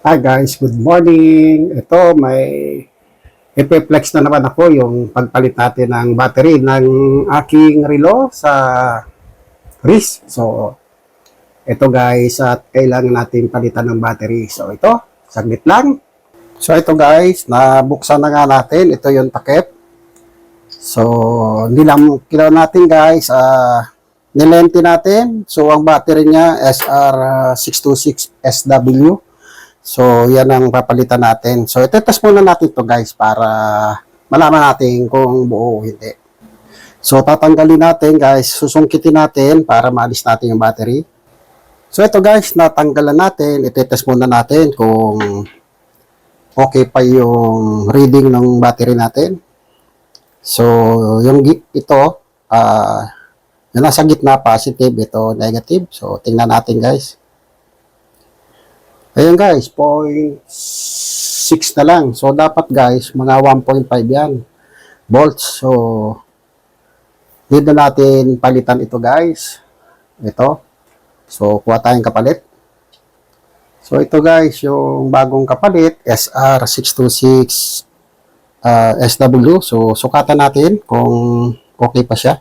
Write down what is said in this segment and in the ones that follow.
Hi guys, good morning. Ito may ipiplex na naman ako yung pagpalit natin ng battery ng aking relo sa wrist. So, ito guys, at kailangan natin palitan ng battery. So, ito, saglit lang. So, ito guys, nabuksan na nga natin. Ito yung takip. So, lang kailangan natin guys, ah, nilente natin. So, ang battery niya SR626SW. So, yan ang papalitan natin. So, itetest muna natin to guys para malaman natin kung buo o hindi. So, tatanggalin natin guys, susungkitin natin para maalis natin yung battery. So, ito guys, natanggalan natin. Itetest muna natin kung okay pa yung reading ng battery natin. So, yung ito, ah, yung nasa gitna positive, ito negative. So, tingnan natin guys. Ayan guys, 0.6 na lang. So, dapat guys, mga 1.5 yan. Volts. So, need na natin palitan ito guys. Ito. So, kuha tayong kapalit. So, ito guys, yung bagong kapalit, SR626 uh, SW. So, sukatan natin kung okay pa siya.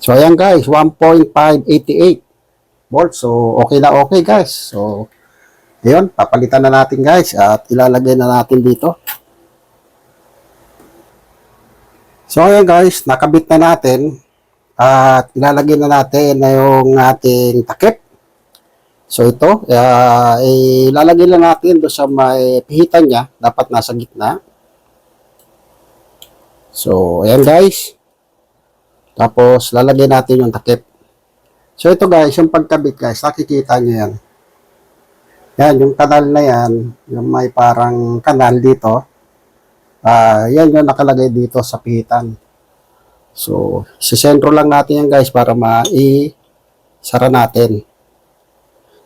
So, ayan guys, 1.588 volts. So, okay na okay guys. So, ayun, papalitan na natin guys at ilalagay na natin dito. So, ayan guys, nakabit na natin at ilalagay na natin na yung ating takip. So, ito, uh, ilalagay lang natin doon sa may pihitan niya. Dapat nasa gitna. So, ayan guys. Tapos, lalagay natin yung takip. So, ito guys, yung pagkabit guys, nakikita nyo yan. Yan, yung kanal na yan, yung may parang kanal dito. Ah, yan yung nakalagay dito sa pihitan. So, sisentro lang natin yan guys para ma-i-sara natin.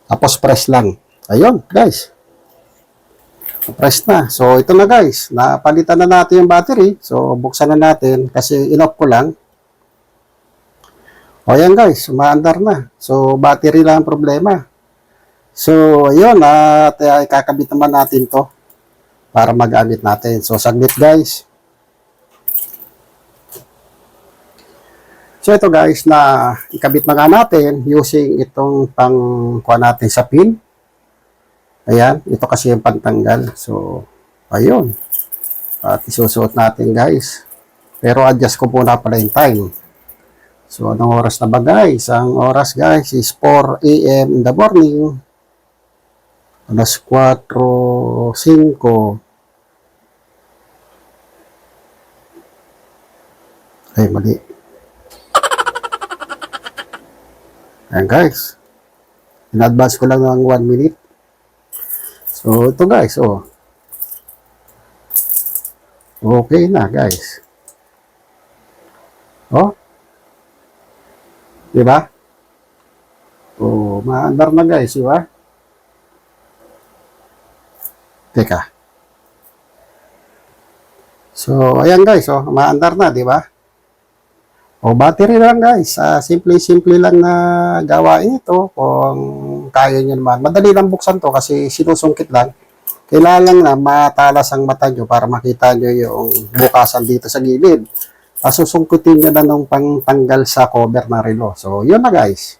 Tapos press lang. Ayun, guys. Press na. So, ito na guys. Napalitan na natin yung battery. So, buksan na natin kasi in-off ko lang. O yan guys, umaandar na. So, battery lang ang problema. So, ayun, at uh, ikakabit naman natin to para magamit natin. So, saglit guys. So, ito guys, na ikabit na natin using itong pang natin sa pin. Ayan, ito kasi yung pantanggal. So, ayun. At isusuot natin guys. Pero adjust ko muna pala yung time. So, anong oras na ba guys? Ang oras guys is 4 a.m. in the morning. Alas 4, 5. Ay, mali. Ayan guys. In-advance ko lang ng 1 minute. So, ito guys, oh. Okay na guys. Oh. Di ba? Oh, maandar na guys, di ba? Teka. So, ayan guys, oh, maandar na, di ba? O, battery lang guys. Ah, simple-simple lang na gawain ito kung kaya nyo naman. Madali lang buksan to kasi sinusungkit lang. Kailangan lang na matalas ang mata nyo para makita nyo yung bukasan dito sa gilid. Tapos susungkitin nyo na nung pangtanggal sa cover ng relo. So, yun na guys.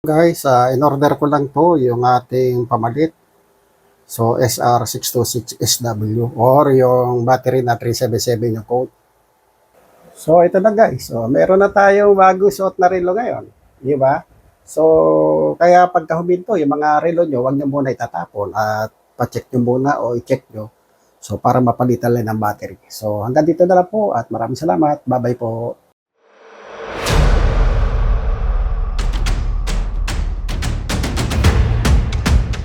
Guys, ah, in order ko lang to yung ating pamalit. So, SR626SW or yung battery na 377 yung code. So, ito na guys. So, meron na tayong bago suot na relo ngayon. Di ba? So, kaya pagka huminto, yung mga relo nyo, huwag nyo muna itatapon at pa-check nyo muna o i-check nyo. So, para mapalitan lang ng battery. So, hanggang dito na lang po at maraming salamat. Bye-bye po.